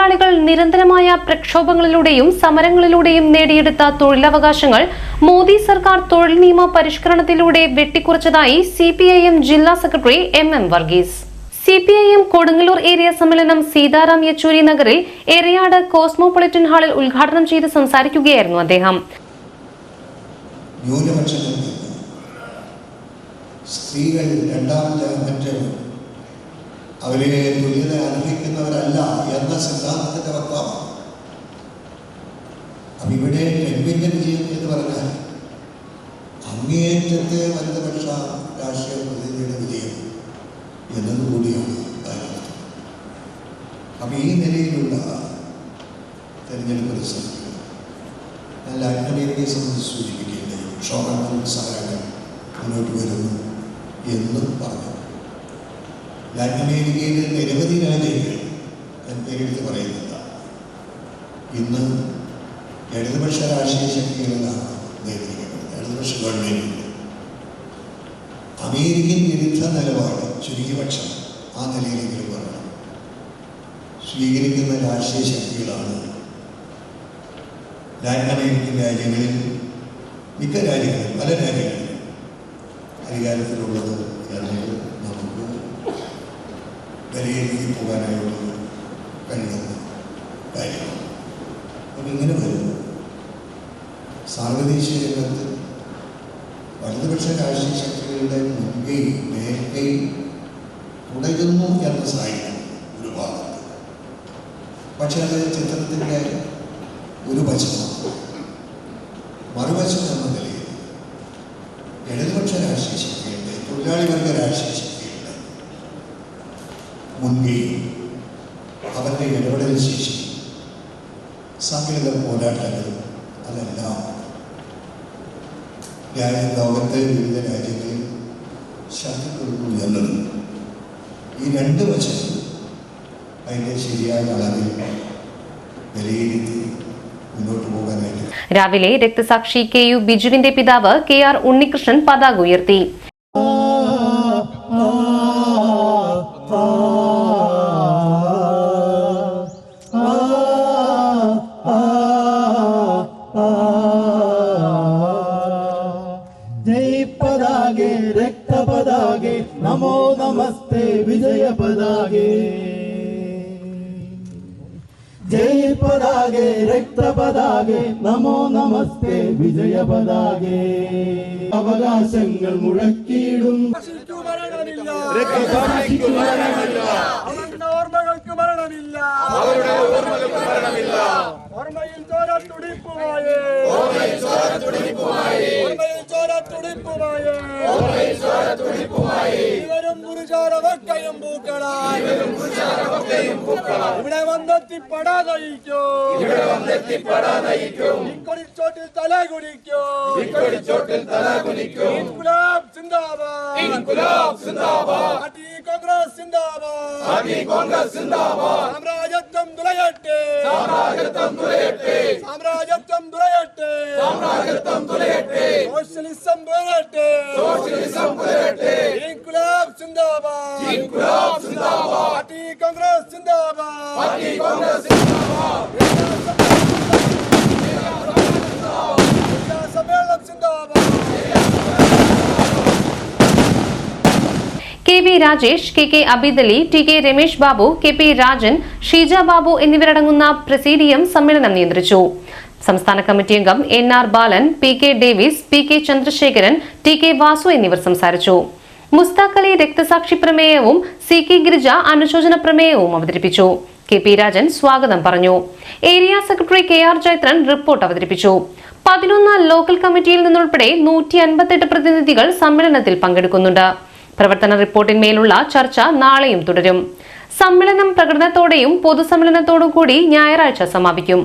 തൊഴിലാളികൾ നിരന്തരമായ പ്രക്ഷോഭങ്ങളിലൂടെയും സമരങ്ങളിലൂടെയും നേടിയെടുത്ത തൊഴിലവകാശങ്ങൾ മോദി സർക്കാർ തൊഴിൽ നിയമ പരിഷ്കരണത്തിലൂടെ വെട്ടിക്കുറച്ചതായി സി ജില്ലാ secretary M M Varghese. C P I M Kodungallur area സമ്മേളനം സീതാറാം യെച്ചൂരി നഗറിൽ എറിയാട് കോസ്മോപൊളിറ്റൻ ഹാളിൽ ഉദ്ഘാടനം ചെയ്ത് സംസാരിക്കുകയായിരുന്നു അദ്ദേഹം. സ്ത്രീകൾ രണ്ടാമത്തെ അവരെ തുല്യത അർഹിക്കുന്നവരല്ല എന്ന സിദ്ധാന്തത്തിന്റെ വക്താവാണ് അപ്പം ഇവിടെ പെൺവിന്റെ വിജയം എന്ന് പറഞ്ഞാൽ അങ്ങേയറ്റത്തെ വലതുപക്ഷ രാഷ്ട്രീയ പ്രതിനിധിയുടെ വിജയം എന്നതുകൂടിയാണ് അപ്പൊ ഈ നിലയിലുള്ള തെരഞ്ഞെടുപ്പ് റിസൾട്ട് നല്ല അഗ്നമേരിയെ സംബന്ധിച്ച് സൂചിപ്പിക്കുകയുണ്ടായി ക്ഷോഭങ്ങൾ സമരങ്ങൾ മുന്നോട്ട് വരുന്നു എന്നും പറഞ്ഞു. ലാറ്റിൻ നിരവധി രാജ്യങ്ങൾ പേരെടുത്ത് പറയുന്നില്ല ഇന്ന് ഇടതുപക്ഷ രാഷ്ട്രീയ ശക്തികളിലാണ് നേരിടുന്നത്. ഇടതുപക്ഷ ഗവൺമെന്റ് അമേരിക്കൻ വിരുദ്ധ നിലപാട് ചുരുക്കിപക്ഷം ആ നിലയിലെങ്കിലും പറയണം സ്വീകരിക്കുന്ന രാഷ്ട്രീയ ശക്തികളാണ് ലാറ്റിൻ അമേരിക്കൻ രാജ്യങ്ങളിൽ മിക്ക രാജ്യങ്ങളിൽ പല രാജ്യങ്ങളിലും അധികാരത്തിലുള്ളത് എന്നത് നമുക്ക് വിലയിരുത്തി പോകാനായിട്ട് കഴിയുന്ന കാര്യമാണ്. അപ്പം ഇങ്ങനെ വരുന്നു. സാർവദേശീയ രംഗത്ത് വലതുപക്ഷ രാഷ്ട്രീയ ശക്തികളുടെ മുൻകൈ മേൽക്കൈ തുടരുന്നു എന്ന സാഹചര്യം ഒരു ഭാഗത്ത് പക്ഷേ അത് ചിത്രത്തിന്റെ ഒരു വശമാണ്. മറുവശം എന്ന നിലയിൽ ഇടതുപക്ഷ രാഷ്ട്രീയ ശക്തികളുടെ തൊഴിലാളി വർഗ രാഷ്ട്രീയ ശക്തികളുടെ മുൻകൈ അവരുടെ ഇടപെടൽ ശേഷി സംഘടിത പോരാട്ടങ്ങളും അതെല്ലാം രാജ്യ ലോകത്തെ വിവിധ രാജ്യങ്ങളിൽ ശത്രുക്കൾ ഉയർന്നത് ഈ രണ്ട് വശത്തും അതിന്റെ ശരിയായ അളവിൽ വിലയിരുത്തി മുന്നോട്ട് പോകാനായിട്ട് രാവിലെ രക്തസാക്ഷി കെ യു ബിജുവിന്റെ പിതാവ് കെ ആർ ഉണ്ണികൃഷ്ണൻ പതാക ഉയർത്തി നമോ നമസ്തേ വിജയ പതാകേ ജയ് പതാകേ രക്ത പതാകേ നമോ നമസ്തേ വിജയ പതാകേ അവകാശങ്ങൾ മുഴക്കിയിടും। മരണമില്ല. ഓർമ്മകൾക്ക് മരണമില്ല. അവരുടെ ഓർമ്മകൾക്ക് ഇവരും ഗുരുചാര വക്കയും പൂക്കളായി. ഇവിടെ ഇവിടെ വന്നെത്തിപ്പെടാതയിക്കോ ഇക്കൊടിച്ചോട്ടിൽ തല കുനിക്കോ. ഇൻകുലാബ് സിന്ദാബാദ്. ഇൻകുലാബ് സിന്ദാബാദ്. പാർട്ടി കോൺഗ്രസ് സിന്ദാബാദ്. പാർട്ടി കോൺഗ്രസ് സിന്ദാബാദ്. സാമ്രാജ്യത്വം തുലയട്ടെ. സാമ്രാജ്യത്വം തുലയട്ടെ. സാമ്രാജ്യത്വം തുലയട്ടെ. സാമ്രാജ്യത്വം തുലയട്ടെ. സോഷ്യലിസം പുലരട്ടെ സോഷ്യലിസം സിന്ദാബാദ് സിന്ദാബാദ് സിന്ദാബാദ് പാർട്ടി സിന്ദാബാദ് K V Rajesh K K Abidali T K Ramesh Babu K P Rajan Sheeja Babu എന്നിവരടങ്ങുന്ന പ്രസീഡിയം സമ്മേളനം നിയന്ത്രിച്ചു. സംസ്ഥാന കമ്മിറ്റി അംഗം N R Balan P K Davis P K Chandrasekharan T K Vasu എന്നിവർ സംസാരിച്ചു. മുസ്താഖ് അലി രക്തസാക്ഷി പ്രമേയവും സി കെ ഗിരിജ അനുശോചന പ്രമേയവും അവതരിപ്പിച്ചു. കെ പി രാജൻ സ്വാഗതം പറഞ്ഞു. Area secretary K R Jaithran report അവതരിപ്പിച്ചു. പതിനൊന്ന് ലോക്കൽ കമ്മിറ്റിയിൽ നിന്നുൾപ്പെടെ നൂറ്റി അൻപത്തെട്ട് പ്രതിനിധികൾ സമ്മേളനത്തിൽ പങ്കെടുക്കുന്നുണ്ട്. പ്രവർത്തന റിപ്പോർട്ടിന്മേലുള്ള ചർച്ച നാളെയും തുടരും. സമ്മേളനം പ്രകടനത്തോടെയും പൊതുസമ്മേളനത്തോടും കൂടി ഞായറാഴ്ച സമാപിക്കും.